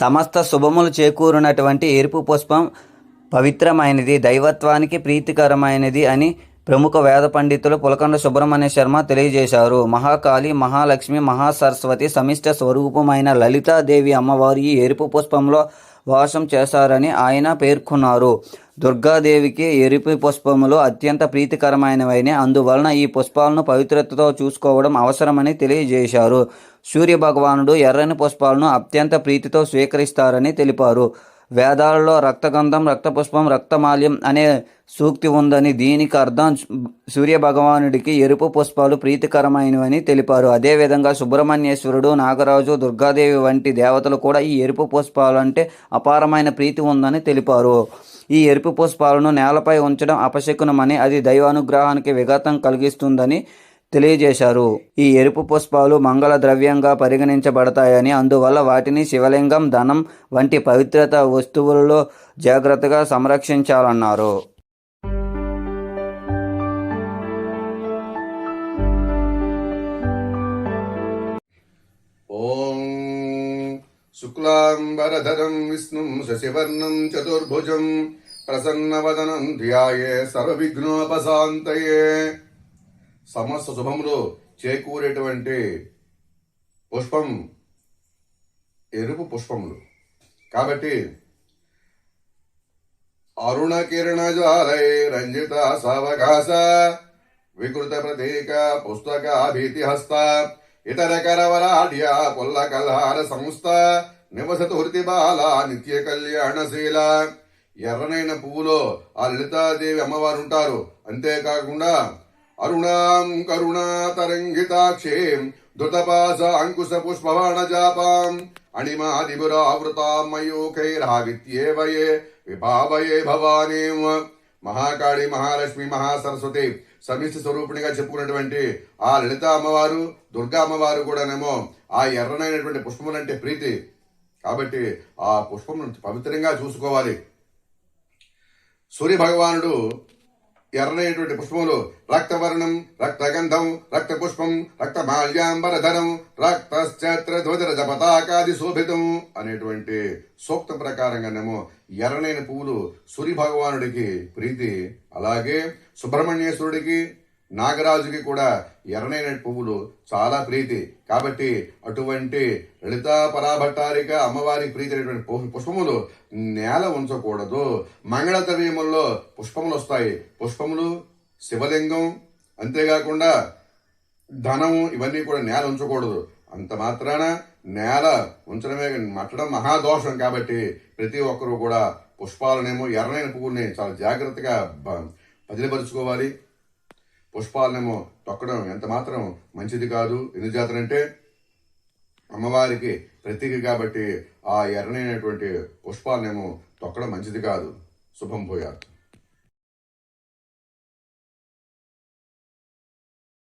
సమస్త శుభములు చేకూరినటువంటి ఎరుపు పుష్పం పవిత్రమైనది దైవత్వానికి ప్రీతికరమైనది అని ప్రముఖ వేద పండితులు పులకండ సుబ్రహ్మణ్య శర్మ తెలియజేశారు. మహాకాళి మహాలక్ష్మి మహాసరస్వతి సమిష్ట స్వరూపమైన లలితాదేవి అమ్మవారు ఈ ఎరుపు పుష్పంలో వాసం చేశారని ఆయన పేర్కొన్నారు. దుర్గాదేవికి ఎరుపు పుష్పములు అత్యంత ప్రీతికరమైనవని అందువలన ఈ పుష్పాలను పవిత్రతతో చూసుకోవడం అవసరమని తెలియజేశారు. సూర్య భగవానుడు ఎర్రని పుష్పాలను అత్యంత ప్రీతితో స్వీకరిస్తారని తెలిపారు. వేదాలలో రక్తగంధం రక్తపుష్పం రక్తమాల్యం అనే సూక్తి ఉందని దీనికి అర్థం సూర్య భగవానుడికి ఎరుపు పుష్పాలు ప్రీతికరమైనవని తెలిపారు. అదేవిధంగా సుబ్రహ్మణ్యేశ్వరుడు నాగరాజు దుర్గాదేవి వంటి దేవతలు కూడా ఈ ఎరుపు పుష్పాలంటే అపారమైన ప్రీతి ఉందని తెలిపారు. ఈ ఎరుపు పుష్పాలను నేలపై ఉంచడం అపశకునమని అది దైవానుగ్రహానికి విఘాతం కలిగిస్తుందని తెలియజేశారు. ఈ ఎరుపు పుష్పాలు మంగళ ద్రవ్యంగా పరిగణించబడతాయని అందువల్ల వాటిని శివలింగం ధనం వంటి పవిత్రత వస్తువులలో జాగ్రత్తగా సంరక్షించాలన్నారు. శుక్లాంబరధరం విష్ణు శశివర్ణం చతుర్భుజం ప్రసన్నవదనం ధ్యాయే సర్వవిఘ్నోపశాంతయే. సమస్త శుభములు చేకూరేటువంటి పుష్పం ఎరుపు పుష్పములు. కాబట్టి అరుణ కిరణ జ్వాలై రంజిత సవకాశ వికృత ప్రతీక పుస్తక భీతిహస్త ఇతర కరవరాఢ్య పుల్ల కల్హార సంస్థ నివసతు హృతి బాల నిత్య కళ్యాణశీల. ఎర్రనైన పువ్వులో ఆ లలితాదేవి అమ్మవారు ఉంటారు. అంతేకాకుండా అరుణాం కరుణాతరంగితాక్షేం ధృతపాస అంకుశ పుష్పబాణ జాపాం అణిమాదిపురావృతాం మయూఖైరావిత్యేవయే విభావయే భవానీం మహాకాళి మహాలక్ష్మి మహాసరస్వతి సమిష్టి స్వరూపిణిగా చెప్పుకున్నటువంటి ఆ లలిత అమ్మవారు దుర్గా అమ్మవారు కూడానేమో ఆ ఎర్రనైనటువంటి పుష్పములంటే ప్రీతి. కాబట్టి ఆ పుష్పమును పవిత్రంగా చూసుకోవాలి. సూర్య భగవానుడు ఎర్రనైనటువంటి పుష్పములు. రక్తవర్ణం రక్తగంధం రక్త పుష్పం రక్త మాల్యాంబరధరం రక్తశ్చత్ర ధ్వజరజ పతాకాది శోభితం అనేటువంటి సూక్త ప్రకారంగానేమో ఎర్రనైన పువ్వులు సూర్య భగవానుడికి ప్రీతి అలాగే సుబ్రహ్మణ్యేశ్వరుడికి నాగరాజుకి కూడా ఎర్రనైన పువ్వులు చాలా ప్రీతి. కాబట్టి అటువంటి లలితా పరాభట్టారిక అమ్మవారికి ప్రీతి అనేటువంటి పుష్పములు నేల ఉంచకూడదు. మంగళద్రవ్యముల్లో పుష్పములు వస్తాయి. పుష్పములు శివలింగం అంతేకాకుండా ధనము ఇవన్నీ కూడా నేల ఉంచకూడదు. అంత మాత్రాన నేల ఉంచడమే మట్టడం మహాదోషం కాబట్టి ప్రతి ఒక్కరూ కూడా పుష్పాలనేమో ఎర్రనైన పువ్వుల్ని చాలా జాగ్రత్తగా బ- బదిలిపరుచుకోవాలి పుష్పాలనేమో తొక్కడం ఎంత మాత్రం మంచిది కాదు. ఎందుకు జాతరంటే అమ్మవారికి ప్రతీక కాబట్టి ఆ ఎర్రనైనటువంటి పుష్పాలనేమో తొక్కడం మంచిది కాదు. శుభం పోయారు